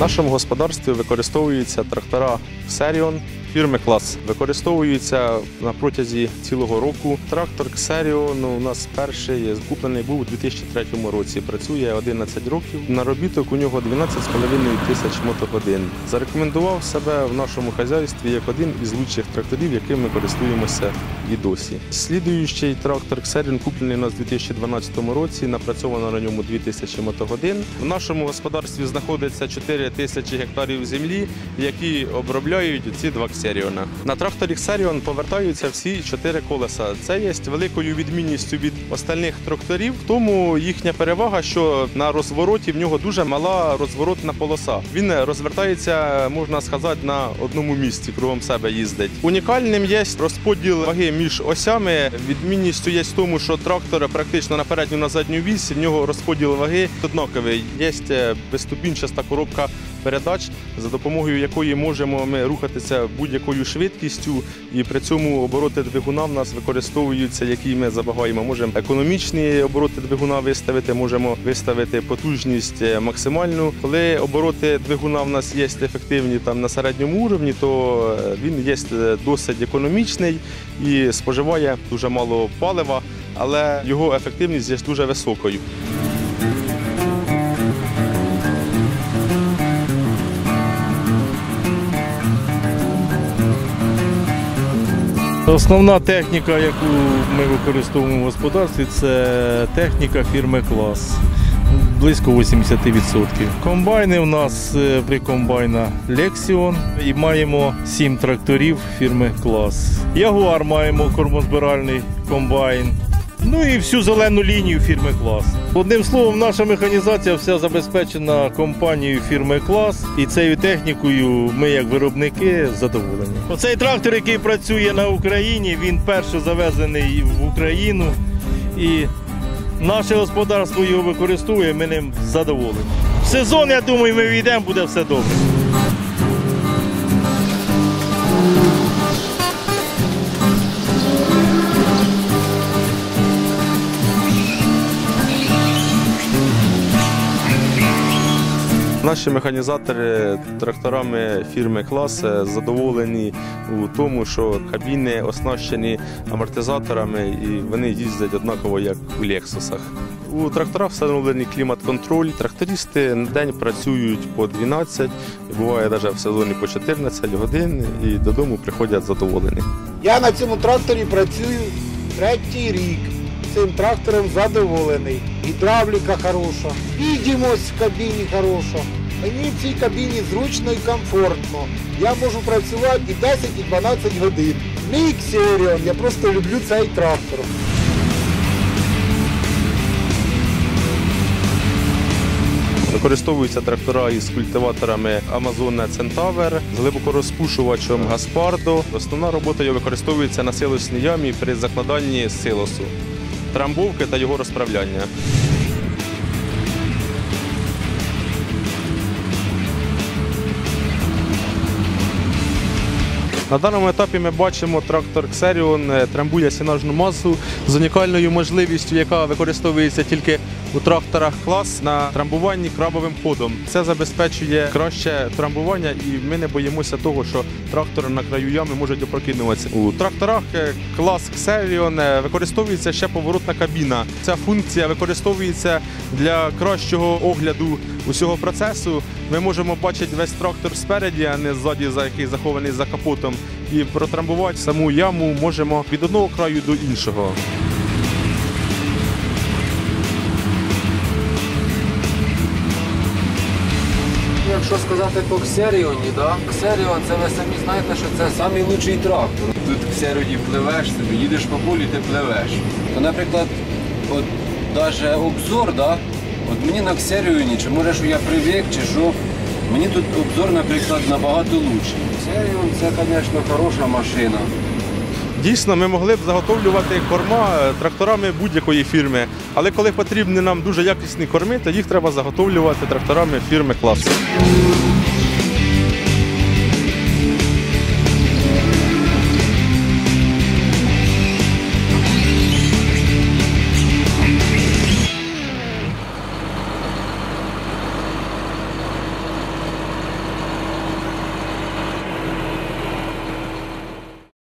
Нашому господарстві використовуються трактора Xerion фірми клас. Використовуються на протязі цілого року. Трактор Xerion у нас перший куплений був у 2003 році. Працює 11 років. Наробіток у нього 12,5 тисяч мотогодин. Зарекомендував себе в нашому хазяйстві як один із лучших тракторів, яким ми користуємося і досі. Слідуючий трактор Xerion куплений у нас у 2012 році. Напрацьовано на ньому 2000 мотогодин. В нашому господарстві знаходиться 4 тисячі гектарів землі, які обробляють ці два Xerion. На тракторі Xerion повертаються всі чотири колеса. Це є великою відмінністю від остальних тракторів. В тому їхня перевага, що на розвороті в нього дуже мала розворотна полоса. Він розвертається, можна сказати, на одному місці, кругом себе їздить. Унікальним є розподіл ваги між осями. Відмінністю є в тому, що трактор практично на передню на задню вісь, в нього розподіл ваги однаковий. Є е, безступінчаста коробка передач, за допомогою якої можемо ми рухатися будь-якою швидкістю, і при цьому обороти двигуна в нас використовуються, які ми забагаємо. Можемо економічні обороти двигуна виставити, можемо виставити потужність е, максимальну. Коли обороти двигуна в нас є ефективні там на середньому уровні, то е, він є е, досить економічний і споживає дуже мало палива, але його ефективність є дуже високою. Основна техніка, яку ми використовуємо в господарстві, це техніка фірми клас. Близько 80%. Комбайни у нас е, при комбайна Lexion і маємо 7 тракторів фірми клас. Ягуар маємо кормозбиральний комбайн. Ну і всю зелену лінію фірми клас. Одним словом, наша механізація вся забезпечена компанією фірми клас, і цією технікою ми, як виробники, задоволені. Оцей трактор, який працює на Україні, він перший завезений в Україну. І наше господарство його використовує, ми ним задоволені. В сезон, я думаю, ми війдемо, буде все добре. Наші механізатори тракторами фірми клас задоволені у тому, що кабіни оснащені амортизаторами і вони їздять однаково, як у Лексусах. У тракторах встановлений клімат-контроль. Трактористи на день працюють по 12, буває навіть в сезоні по 14 годин і додому приходять задоволені. Я на цьому тракторі працюю третій рік. Цим трактором задоволений. Гідравліка хороша, відімость в кабіні хороша. Мені в цій кабіні зручно і комфортно. Я можу працювати і 10, і 12 годин. Мій Xerion, я просто люблю цей трактор. Використовуються трактора із культиваторами Amazon Centaur, з глибокорозпушувачем Гаспардо. Основна робота його використовується на силосній ямі при закладанні силосу, трамбовки та його розправляння. На даному етапі ми бачимо трактор е, трамбує сінажну масу з унікальною можливістю, яка використовується тільки у тракторах клас на трамбуванні крабовим ходом. Це забезпечує краще трамбування, і ми не боїмося того, що трактори на краю ями можуть опрокинуватися. У тракторах е, клас Xerion е, використовується ще поворотна кабіна. Ця функція використовується для кращого огляду усього процесу. Ми можемо бачити весь трактор спереді, а не ззаді, за який захований за капотом. І протрамбувати саму яму можемо від одного краю до іншого. Якщо сказати по Ксеріоні, да? Ксеріон, це ви самі знаєте, що це лучший трактор. Тут в Ксеріоні пливеш собі, їдеш по полі, ти пливеш. То, наприклад, от навіть обзор, да? от мені на Ксеріоні, чи може, що я привик, чи що, мені тут обзор, наприклад, набагато лучший. Ксеріон це, звісно, хороша машина. Дійсно, ми могли б заготовлювати корма е, тракторами будь-якої фірми, але коли потрібні нам дуже якісні корми, то їх треба заготовлювати тракторами фірми клас.